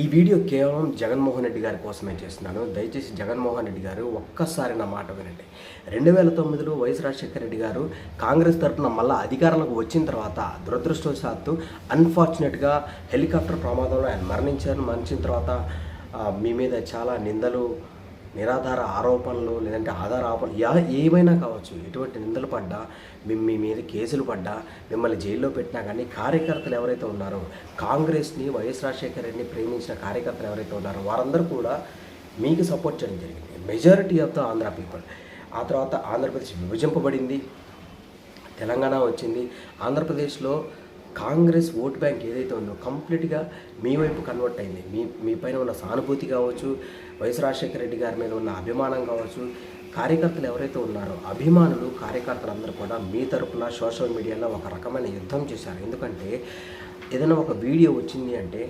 ఈ వీడియో కేవలం జగన్మోహన్ రెడ్డి గారి కోసమే చేస్తున్నాను. దయచేసి జగన్మోహన్ రెడ్డి గారు ఒక్కసారి నా మాట వినండి. రెండు వేల తొమ్మిదిలో వైఎస్ రాజశేఖర రెడ్డి గారు కాంగ్రెస్ తరఫున మళ్ళీ అధికారంలోకి వచ్చిన తర్వాత దురదృష్టవశాత్తు అన్ఫార్చునేట్గా హెలికాప్టర్ ప్రమాదంలో ఆయన మరణించారు. మరణించిన తర్వాత మీ మీద చాలా నిందలు నిరాధార ఆరోపణలు లేదంటే ఆధార ఆరోపణలు యా ఏమైనా కావచ్చు. ఎటువంటి నిందలు పడ్డా మీ- మీ మీద కేసులు పడ్డా మిమ్మల్ని జైల్లో పెట్టినా కానీ కార్యకర్తలు ఎవరైతే ఉన్నారో కాంగ్రెస్ని వైఎస్ రాజశేఖర రెడ్డిని ప్రేమించిన కార్యకర్తలు ఎవరైతే ఉన్నారో వారందరూ కూడా మీకు సపోర్ట్ చేయడం జరిగింది. Majority of the Andhra people. ఆ తర్వాత ఆంధ్రప్రదేశ్ విభజింపబడింది. తెలంగాణ వచ్చింది. ఆంధ్రప్రదేశ్లో కాంగ్రెస్ ఓట్ బ్యాంక్ ఏదైతే ఉందో కంప్లీట్గా మీ వైపు కన్వర్ట్ అయింది. మీ మీ పైన ఉన్న సానుభూతి కావచ్చు వైఎస్ రాజశేఖర రెడ్డి గారి మీద ఉన్న అభిమానం కావచ్చు కార్యకర్తలు ఎవరైతే ఉన్నారో అభిమానులు కార్యకర్తలు అందరూ కూడా మీ తరపున సోషల్ మీడియాలో ఒక రకమైన యుద్ధం చేశారు. ఎందుకంటే ఏదైనా ఒక వీడియో వచ్చింది అంటే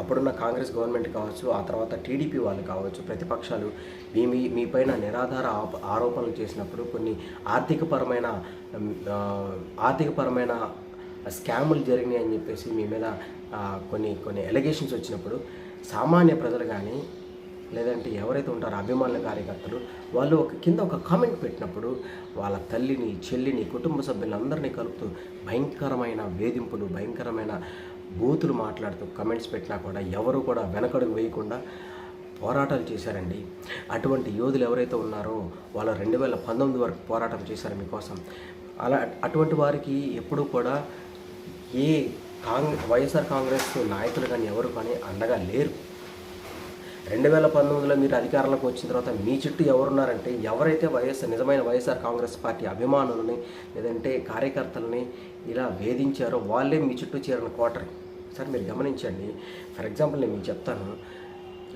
అప్పుడున్న కాంగ్రెస్ గవర్నమెంట్ కావచ్చు ఆ తర్వాత టీడీపీ వాళ్ళు కావచ్చు ప్రతిపక్షాలు మీ మీ మీపైన నిరాధార ఆరోపణలు చేసినప్పుడు కొన్ని ఆర్థికపరమైన ఆర్థికపరమైన స్కాములు జరిగినాయి అని చెప్పేసి మీ మీద కొన్ని కొన్ని ఎలిగేషన్స్ వచ్చినప్పుడు సామాన్య ప్రజలు కానీ లేదంటే ఎవరైతే ఉంటారో అభిమానుల కార్యకర్తలు వాళ్ళు ఒక కింద ఒక కామెంట్ పెట్టినప్పుడు వాళ్ళ తల్లిని చెల్లిని కుటుంబ సభ్యులందరినీ కలుపుతూ భయంకరమైన వేధింపులు భయంకరమైన బూతులు మాట్లాడుతూ కమెంట్స్ పెట్టినా కూడా ఎవరు కూడా వెనకడుగు వేయకుండా పోరాటాలు చేశారండి. అటువంటి యోధులు ఎవరైతే ఉన్నారో వాళ్ళు రెండు వేల పంతొమ్మిది వరకు పోరాటం చేశారు మీకోసం. అలా అటువంటి వారికి ఎప్పుడూ కూడా ఏ కాంగ్రెస్ వైఎస్ఆర్ కాంగ్రెస్ నాయకులు కానీ ఎవరు కానీ అండగా లేరు. రెండు వేల పంతొమ్మిదిలో మీరు అధికారంలోకి వచ్చిన తర్వాత మీ చుట్టూ ఎవరున్నారంటే ఎవరైతే వైఎస్ఆర్ నిజమైన వైఎస్ఆర్ కాంగ్రెస్ పార్టీ అభిమానులని లేదంటే కార్యకర్తలని ఇలా వేధించారో వాళ్ళే మీ చుట్టూ చేరిన క్వార్టర్. సార్ మీరు గమనించండి. ఫర్ ఎగ్జాంపుల్ నేను మీకు చెప్తాను.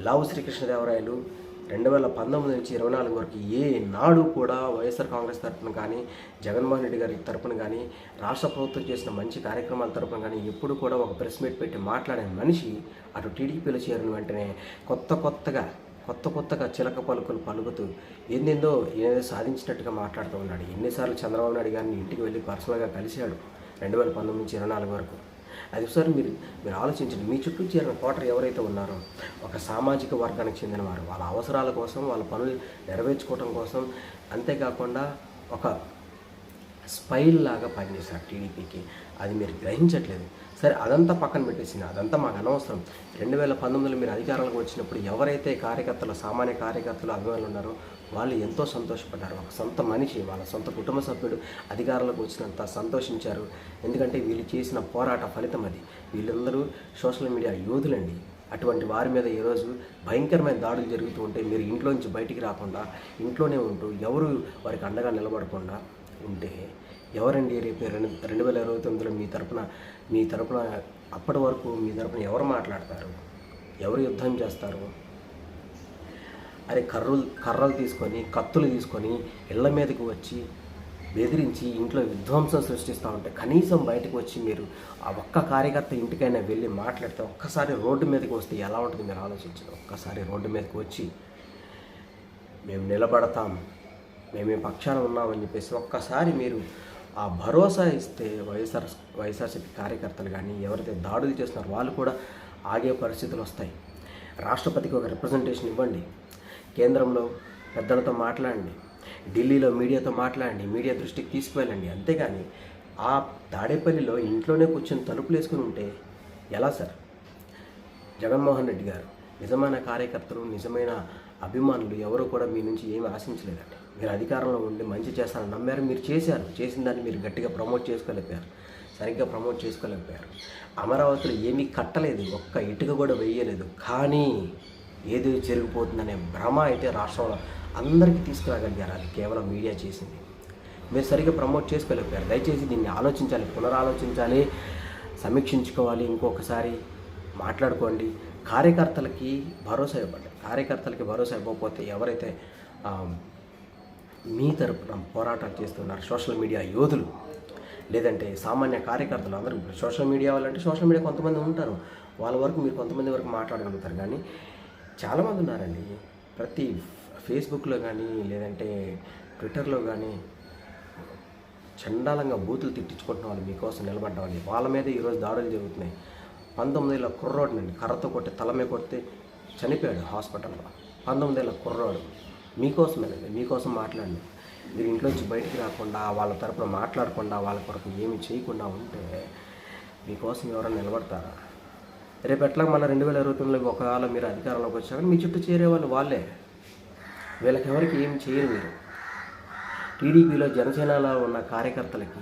లావు శ్రీకృష్ణదేవరాయలు రెండు వేల పంతొమ్మిది నుంచి ఇరవై నాలుగు వరకు ఏ నాడు కూడా వైఎస్ఆర్ కాంగ్రెస్ తరఫున కానీ జగన్మోహన్ రెడ్డి గారి తరఫున కానీ రాష్ట్ర ప్రభుత్వం చేసిన మంచి కార్యక్రమాల తరఫున కానీ ఎప్పుడు కూడా ఒక ప్రెస్ మీట్ పెట్టి మాట్లాడే మనిషి అటు టీడీపీలో చేరిన వెంటనే కొత్త కొత్తగా కొత్త కొత్తగా చిలక పలుకులు పలుకుతూ ఏందేందో ఏదో సాధించినట్టుగా మాట్లాడుతూ ఉన్నాడు. ఎన్నిసార్లు చంద్రబాబు నాయుడు గారిని ఇంటికి వెళ్ళి పర్సనల్గా కలిశాడు. రెండు వేల పంతొమ్మిది నుంచి ఇరవై నాలుగు వరకు. అది ఒకసారి మీరు మీరు ఆలోచించండి. మీ చుట్టూ చేరిన కోటర్ ఎవరైతే ఉన్నారో ఒక సామాజిక వర్గానికి చెందినవారు వాళ్ళ అవసరాల కోసం వాళ్ళ పనులు నెరవేర్చుకోవడం కోసం అంతేకాకుండా ఒక స్పైల్ లాగా పనిచేశారు టీడీపీకి. అది మీరు గ్రహించట్లేదు. సరే అదంతా పక్కన పెట్టేసింది. అదంతా మాకు అనవసరం. రెండు వేల పంతొమ్మిదిలో మీరు అధికారంలోకి వచ్చినప్పుడు ఎవరైతే కార్యకర్తలు సామాన్య కార్యకర్తలు అభిమానులు ఉన్నారో వాళ్ళు ఎంతో సంతోషపడ్డారు. ఒక సొంత మనిషి వాళ్ళ సొంత కుటుంబ సభ్యుడు అధికారులకు వచ్చినంత సంతోషించారు. ఎందుకంటే వీళ్ళు చేసిన పోరాట ఫలితం అది. వీళ్ళందరూ సోషల్ మీడియా యోధులండి. అటువంటి వారి మీద ఈరోజు భయంకరమైన దాడులు జరుగుతూ ఉంటే మీరు ఇంట్లో నుంచి బయటికి రాకుండా ఇంట్లోనే ఉంటూ ఎవరు వారికి అండగా నిలబడకుండా ఉంటే ఎవరండి రేపు రెండు రెండు వేల ఇరవై తొమ్మిదిలో మీ తరపున మీ తరపున అప్పటి వరకు మీ తరపున ఎవరు మాట్లాడతారు? ఎవరు యుద్ధం చేస్తారు? అరే కర్రలు కర్రలు తీసుకొని కత్తులు తీసుకొని ఇళ్ళ మీదకి వచ్చి బెదిరించి ఇంట్లో విధ్వంసం సృష్టిస్తూ ఉంటే కనీసం బయటకు వచ్చి మీరు ఆ ఒక్క కార్యకర్త ఇంటికైనా వెళ్ళి మాట్లాడితే ఒక్కసారి రోడ్డు మీదకి వస్తే ఎలా ఉంటుంది మీరు ఆలోచించండి. ఒక్కసారి రోడ్డు మీదకి వచ్చి మేము నిలబడతాం మేము ఈ పక్షాన ఉన్నామని చెప్పేసి ఒక్కసారి మీరు ఆ భరోసా ఇస్తే వైఎస్ఆర్ వైఎస్ఆర్సీపీ కార్యకర్తలు కానీ ఎవరైతే దాడులు చేస్తున్నారో వాళ్ళు కూడా ఆగే పరిస్థితులు వస్తాయి. రాష్ట్రపతికి ఒక రిప్రజెంటేషన్ ఇవ్వండి. కేంద్రంలో పెద్దలతో మాట్లాడండి ఢిల్లీలో మీడియాతో మాట్లాడండి మీడియా దృష్టికి తీసుకువెళ్ళండి. అంతేగాని ఆ తాడేపల్లిలో ఇంట్లోనే కూర్చొని తలుపులు వేసుకుని ఉంటే ఎలా సార్? జగన్మోహన్ రెడ్డి గారు నిజమైన కార్యకర్తలు నిజమైన అభిమానులు ఎవరు కూడా మీ నుంచి ఏమి ఆశించలేదండి. మీరు అధికారంలో ఉండి మంచి చేస్తారని నమ్మారు మీరు చేశారు. చేసిన దాన్ని మీరు గట్టిగా ప్రమోట్ చేసుకోలేకపోయారు. సరిగ్గా ప్రమోట్ చేసుకోలేకపోయారు. అమరావతిలో ఏమీ కట్టలేదు ఒక్క ఇటుక కూడా వేయలేదు. కానీ ఏది జరిగిపోతుందనే భ్రమ అయితే రాష్ట్రంలో అందరికీ తీసుకురాగలిగారు. అది కేవలం మీడియా చేసింది. మీరు సరిగ్గా ప్రమోట్ చేసుకోలేకపోయారు. దయచేసి దీన్ని ఆలోచించాలి పునరాలోచించాలి సమీక్షించుకోవాలి ఇంకొకసారి మాట్లాడుకోండి. కార్యకర్తలకి భరోసా ఇవ్వండి. కార్యకర్తలకి భరోసా ఇవ్వకపోతే ఎవరైతే మీ తరపున పోరాటాలు చేస్తున్నారు సోషల్ మీడియా యోధులు లేదంటే సామాన్య కార్యకర్తలు అందరూ సోషల్ మీడియా వాళ్ళంటే సోషల్ మీడియా కొంతమంది ఉంటారు. వాళ్ళ వరకు మీరు కొంతమంది వరకు మాట్లాడగలుగుతారు. కానీ చాలామంది ఉన్నారండి ప్రతి ఫేస్బుక్లో కానీ లేదంటే ట్విట్టర్లో కానీ చండాలంగా బూతులు తిట్టించుకుంటున్న వాళ్ళు మీకోసం నిలబడ్డ వాళ్ళు వాళ్ళ మీద ఈరోజు దాడులు జరుగుతున్నాయి. పంతొమ్మిదేళ్ళ కుర్రోడినండి. కర్రతో కొట్టి తలమే కొడితే చనిపోయాడు హాస్పిటల్లో. పంతొమ్మిదేళ్ళ కుర్రోడు. మీకోసమేనండి. మీకోసం మాట్లాడండి మీరు ఇంట్లోంచి బయటికి రాకుండా వాళ్ళ తరపున మాట్లాడకుండా వాళ్ళ కొరకు ఏమి చేయకుండా ఉంటే మీకోసం ఎవరైనా నిలబడతారా? రేపు ఎట్లా మన రెండు వేల ఇరవై తొమ్మిదిలో ఒకవేళ మీరు అధికారంలోకి వచ్చాక మీ చుట్టూ చేరే వాళ్ళు. వాళ్ళే వీళ్ళకి ఎవరికి ఏం చేయరు మీరు. టీడీపీలో జనసేనలో ఉన్న కార్యకర్తలకి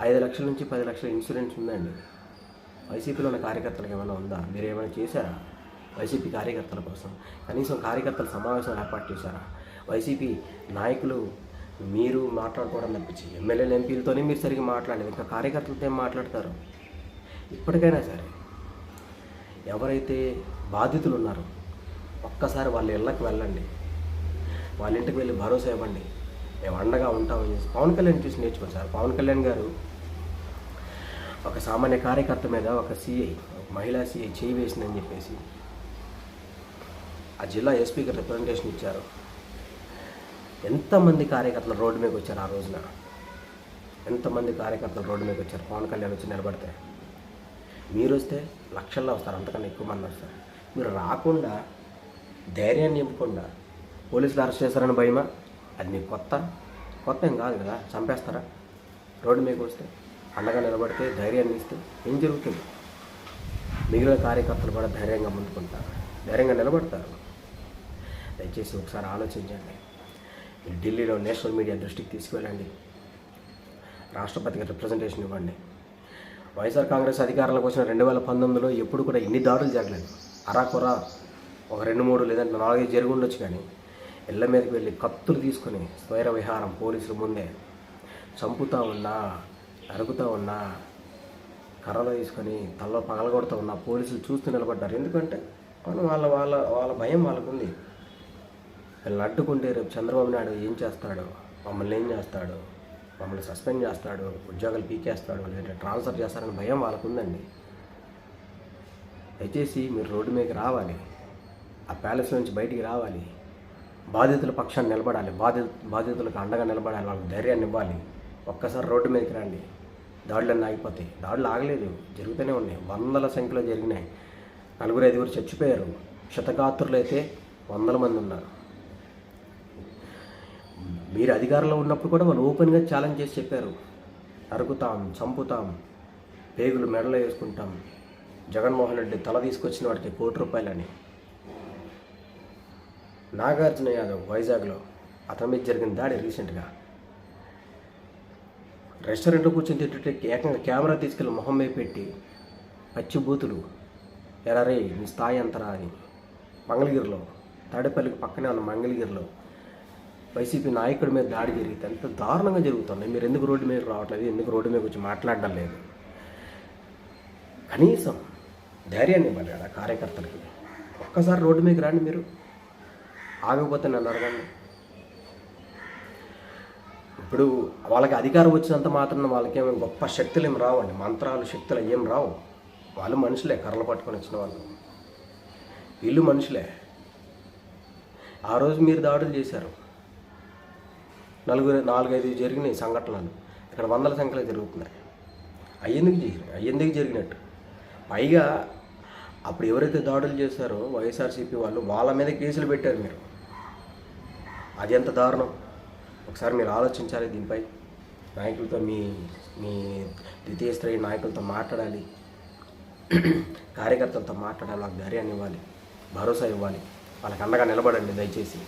ఐదు లక్షల నుంచి పది లక్షల ఇన్సూరెన్స్ ఉందండి. వైసీపీలో ఉన్న కార్యకర్తలకు ఏమైనా ఉందా? మీరు ఏమైనా చేశారా? వైసీపీ కార్యకర్తల కోసం. కనీసం కార్యకర్తల సమావేశం ఏర్పాటు చేశారా? వైసీపీ నాయకులు మీరు మాట్లాడుకోవడం తప్పించి ఎమ్మెల్యేలు ఎంపీలతోనే మీరు సరిగ్గా మాట్లాడలేదు. ఇంకా కార్యకర్తలతో ఏం మాట్లాడతారు? ఇప్పటికైనా సరే. ఎవరైతే బాధితులు ఉన్నారో ఒక్కసారి వాళ్ళ ఇళ్ళకి వెళ్ళండి. వాళ్ళ ఇంటికి వెళ్ళి భరోసా ఇవ్వండి. మేము అండగా ఉంటామని చెప్పి పవన్ కళ్యాణ్ చూసి నేర్చుకోండి సార్. పవన్ కళ్యాణ్ గారు ఒక సామాన్య కార్యకర్త మీద ఒక సిఐ ఒక మహిళా సిఐ చేయి వేసిందని చెప్పేసి ఆ జిల్లా ఎస్పీకి రిప్రజెంటేషన్ ఇచ్చారు. ఎంతమంది కార్యకర్తలు రోడ్డు మీదకి వచ్చారు ఆ రోజున? ఎంతమంది కార్యకర్తలు రోడ్డు మీదకి వచ్చారు? పవన్ కళ్యాణ్ వచ్చి నిలబడితే మీరు వస్తే లక్షల్లో వస్తారు అంతకన్నా ఎక్కువ మంది వస్తారు. మీరు రాకుండా ధైర్యాన్ని నింపకుండా పోలీసులు అరెస్ట్ చేస్తారని భయమా? అది మీకు కొత్త కొత్త ఏం కాదు కదా చంపేస్తారా? రోడ్డు మీకు వస్తే అండగా నిలబడితే ధైర్యాన్ని ఇస్తే ఏం జరుగుతుంది? మిగిలిన కార్యకర్తలు కూడా ధైర్యంగా ముందుకుంటారు ధైర్యంగా నిలబడతారు. దయచేసి ఒకసారి ఆలోచించండి. మీరు ఢిల్లీలో నేషనల్ మీడియా దృష్టికి తీసుకువెళ్ళండి. రాష్ట్రపతికి రిప్రజెంటేషన్ ఇవ్వండి. వైఎస్ఆర్ కాంగ్రెస్ అధికారంలోకి వచ్చిన రెండు వేల పంతొమ్మిదిలో ఎప్పుడు కూడా ఇన్ని దాడులు జరగలేదు. అరాకొరా ఒక రెండు మూడు లేదంటే నాలుగైదు జరిగి ఉండొచ్చు కానీ ఇళ్ళ మీదకి వెళ్ళి కత్తులు తీసుకొని స్వైర విహారం పోలీసుల ముందే చంపుతూ ఉన్నా అరుగుతూ ఉన్నా కర్రలు తీసుకొని తలలో పగలగొడుతూ ఉన్నా పోలీసులు చూస్తూ నిలబడ్డారు. ఎందుకంటే అవును వాళ్ళ వాళ్ళ వాళ్ళ భయం వాళ్ళకుంది. వీళ్ళని అడ్డుకుంటే రేపు చంద్రబాబు నాయుడు ఏం చేస్తాడు? మమ్మల్ని ఏం చేస్తాడు? మమ్మల్ని సస్పెండ్ చేస్తాడు ఉద్యోగాలు పీకేస్తాడు లేదంటే ట్రాన్స్ఫర్ చేస్తారని భయం వాళ్ళకు ఉందండి దయచేసి మీరు రోడ్డు మీదకి రావాలి ఆ ప్యాలెస్ నుంచి బయటికి రావాలి. బాధితుల పక్షాన్ని నిలబడాలి బాధిత బాధితులకు అండగా నిలబడాలి వాళ్ళకి ధైర్యాన్ని ఇవ్వాలి. ఒక్కసారి రోడ్డు మీదకి రండి. దాడులన్నీ ఆగిపోతాయి. దాడులు ఆగలేదు జరుగుతూనే ఉన్నాయి. వందల సంఖ్యలో జరిగినాయి. నలుగురు ఐదుగురు చచ్చిపోయారు. శతగాత్రులు అయితే వందల మంది ఉన్నారు. మీరు అధికారంలో ఉన్నప్పుడు కూడా వాళ్ళు ఓపెన్గా ఛాలెంజ్ చేసి చెప్పారు. నరుకుతాం చంపుతాం పేగులు మెడలో వేసుకుంటాం. జగన్మోహన్ రెడ్డి తల తీసుకొచ్చిన వాడికి కోటి రూపాయలని. నాగార్జున యాదవ్ వైజాగ్లో అతని మీద జరిగిన దాడి రీసెంట్గా. రెస్టారెంట్లో కూర్చొని తింటుంటే ఏకంగా కెమెరా తీసుకెళ్ళి మొహం మీద పెట్టి పచ్చి బూతులు ఎరా నీ స్థాయి అంతరా అని. మంగళగిరిలో తాడేపల్లికి పక్కనే ఉన్న మంగళగిరిలో వైసీపీ నాయకుడి మీద దాడి జరిగితే ఎంత దారుణంగా జరుగుతుంది మీరు ఎందుకు రోడ్డు మీద రావట్లేదు? ఎందుకు రోడ్డు మీద వచ్చి మాట్లాడడం లేదు? కనీసం ధైర్యాన్ని ఇవ్వాలి కదా కార్యకర్తలకి. ఒక్కసారి రోడ్డు మీదకి రండి మీరు. ఆగకపోతే నన్ను అడగండి. ఇప్పుడు వాళ్ళకి అధికారం వచ్చినంత మాత్రం వాళ్ళకేమో గొప్ప శక్తులు ఏమి రావండి మంత్రాలు శక్తులు ఏం రావు. వాళ్ళు మనుషులే కర్రలు పట్టుకొని వచ్చిన వాళ్ళు. వీళ్ళు మనుషులే. ఆ రోజు మీరు దాడులు చేశారు. నలుగురు నాలుగైదు జరిగినాయి సంఘటనలు. ఇక్కడ వందల సంఖ్యలో జరుగుతున్నాయి. అయ్యేందుకు జరిగినాయి అయ్యేందుకు జరిగినట్టు? పైగా అప్పుడు ఎవరైతే దాడులు చేశారో వైఎస్ఆర్సీపీ వాళ్ళు వాళ్ళ మీద కేసులు పెట్టారు మీరు. అది ఎంత దారుణం? ఒకసారి మీరు ఆలోచించాలి దీనిపై. నాయకులతో మీ మీ ద్వితీయ స్థాయి నాయకులతో మాట్లాడాలి. కార్యకర్తలతో మాట్లాడాలి. వాళ్ళకి ధైర్యాన్ని ఇవ్వాలి. భరోసా ఇవ్వాలి. వాళ్ళకి అండగా నిలబడండి దయచేసి.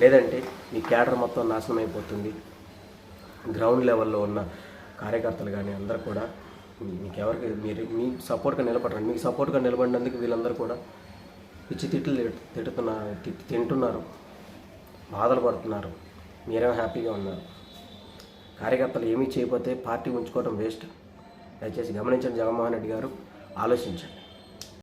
లేదంటే మీ క్యాడర్ మొత్తం నాశనం అయిపోతుంది. గ్రౌండ్ లెవెల్లో ఉన్న కార్యకర్తలు కానీ అందరూ కూడా మీకెవరికి మీకు ఎవరికి మీరు మీ సపోర్ట్గా నిలబడండి మీకు సపోర్ట్గా నిలబడినందుకు వీళ్ళందరూ కూడా పిచ్చి తిట్లు తిడుతున్నారు తింటున్నారు. బాధలు పడుతున్నారు. మీరేమో హ్యాపీగా ఉన్నారు. కార్యకర్తలు ఏమీ చేయకపోతే పార్టీ ఉంచుకోవడం వేస్ట్. దయచేసి గమనించండి జగన్మోహన్ రెడ్డి గారు. ఆలోచించండి.